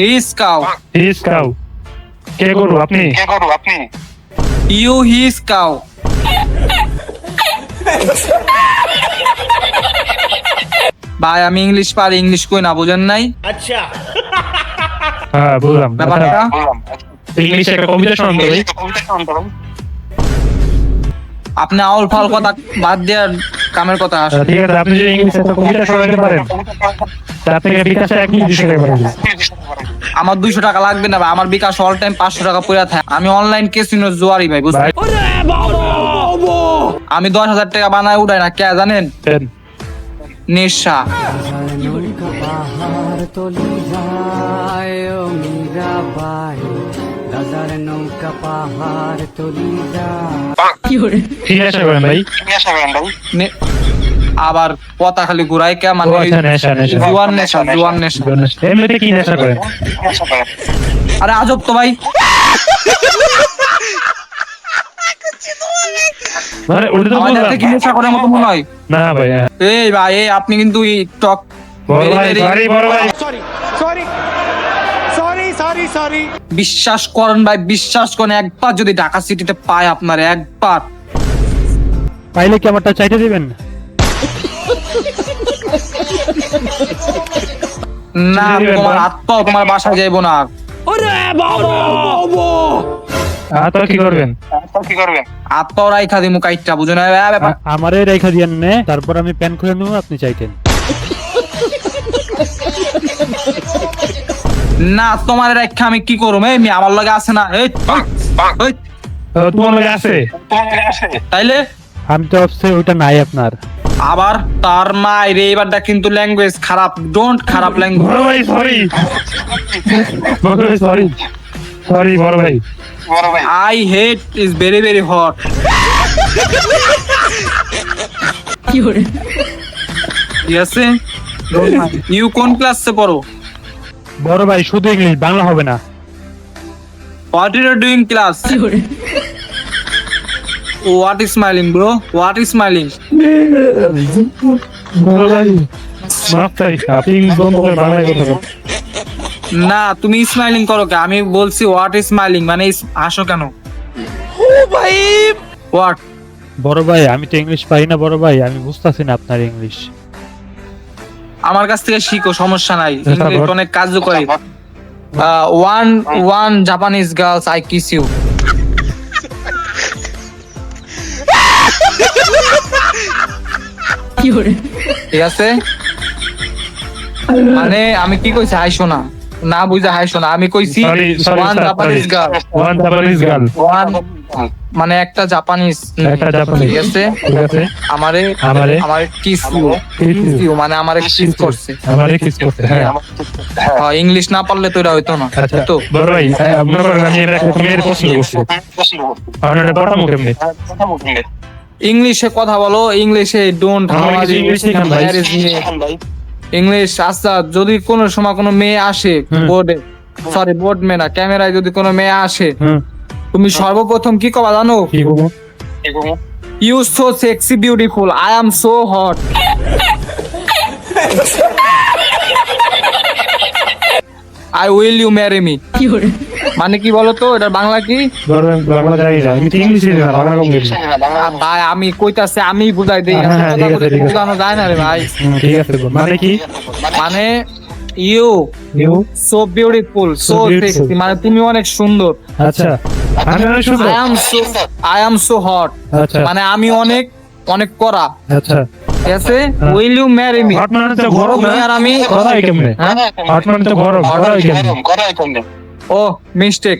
হিস cow হিস cow কে করব আপনি? You his cow ভাই আমি ইংলিশ পারি ইংলিশ কই না বুঝেন নাই? হ্যাঁ বুঝলাম। ব্যাপারটা? ইংলিশে একটা কবিতা শোনান তো আপনি আউল ফাল কথা বাদ দেওয়ার কামের কথা আসে। আচ্ছা, ঠিক আছে আপনি যদি ইংলিশে একটা কবিতা শোনাতে পারেন তার থেকে বিকাশে এক মিনিট দিতে পারেন আমার দুইশো টাকা লাগবে না ভাই আমার বিকাশ অল টাইম পাঁচশো টাকা পড়ে থাকে। আমি অনলাইন কেসিনো জুয়ারি ভাই বুঝতে ভাই। আমি দশ হাজার টাকা বানায় উঠাই না কে জানেন। নেশা। নৌকা পাহাড় তলি যায় ও মীরাবাই রাজার নৌকা পাহাড় তলি যায়। করেন ভাই। আবার পতা খালি ঘুরাই কে মানে ও নেশা, নেশা। নেশা এমনিতে কি নেশা করেন। আরে আজব তো ভাই। হয়? আপনি কিন্তু টক very- সরি বিশ্বাস করেন ভাই বিশ্বাস করেন একবার যদি ঢাকা সিটিতে পায় আপনার একবার। পাইলে কি আমারটা চাইতে দিবেন? না তোমার পাও তোমার বাসায় যাইবো না। কি করবেন? রাইখা দিমু কাইটটা বুঝো না? আমারে রেখা দিয়েন নে তারপর আমি প্যান খুলে নেব আপনি চাইতেন। না তোমার রেখা আমি কি করব? এই মেয়ে আমার লগে আছে না। এই তোমার লগে আছে তাইলে? আমি তো ভাবছি ওইটা নাই আপনার। আবার তার মায়ের এইবারটা কিন্তু ল্যাঙ্গুয়েজ খারাপ। ডোন্ট খারাপ ল্যাঙ্গুয়েজ বড় ভাই সরি বড় ভাই সরি সরি বড় ভাই। I hate is very very hot কি ঠিক আছে ইউ কোন ক্লাসে পড়ো? বড় ভাই শুধু ইংলিশ বাংলা হবে না। What you doing class what is smiling bro what is smiling না তুমি স্মাইলিং করো কে? আমি বলছি হোয়াট ইজ স্মাইলিং মানে is- হাসো কেন? ও ভাই! হোয়াট বড় ভাই আমি তো ইংলিশ পারি না বড় ভাই আমি বুঝতেছি না আপনার ইংলিশ আমার কাছ থেকে শিখো সমস্যা নাই? ইংলিশ অনেক কার্যকরী one one Japanese girls I kiss you ঠিক আছে? মানে আমি কি কইছি আইসো না। না বুঝা হাইশো না আমি কইছি one Japanese girl. One Japanese girl. One মানে একটা জাপানিজ একটা জাপানিজ। ঠিক আছে? ঠিক আছে। আমারে আমারে? আমারে কিস ইউ কিস ইউ মানে আমারে কিস করছে। আমারে কিস করতে হ্যাঁ। হ্যাঁ। ইংলিশ না পারলে তো এটা হইতো না আচ্ছা তো বড় ভাই হ্যাঁ, মনে করেন আমি এর একটা মেয়ের প্রশ্ন করছি। আপনার পাঠাবো কেমনি ইংলিশে কথা বলো ইংলিশে ডোন্ট আমার কিছু ইংলিশ শেখান ভাই। ইংলিশ আচ্ছা যদি কোনো সময় কোনো মেয়ে আসে। বোর্ডে সরি বোর্ড মেয়ে না ক্যামেরায় যদি কোনো মেয়ে আসে তুমি সর্বপ্রথম কি কবা জানো? You so sexy beautiful I am so hot I will you marry me মানে কি বলো তো এটার বাংলা কি? ভাই বাংলা জানি না আমি কইতাছে আমি বুঝাই দিই হ্যাঁ, হ্যাঁ। বুঝানো যায় না রে ভাই। ঠিক আছে মানে কি? মানে you you? So beautiful so sexy মানে তুমি অনেক সুন্দর। আচ্ছা আমি অনেক সুন্দর। I am so I am so hot আচ্ছা। মানে আমি অনেক অনেক করা আচ্ছা। ঠিক আছে? হ্যাঁ। Will you marry me hot মানে তো গরম আর আমি করা কেমনে? হ্যাঁ? হট মানে তো গরম করা হয় কেমনে? ও মিস্টেক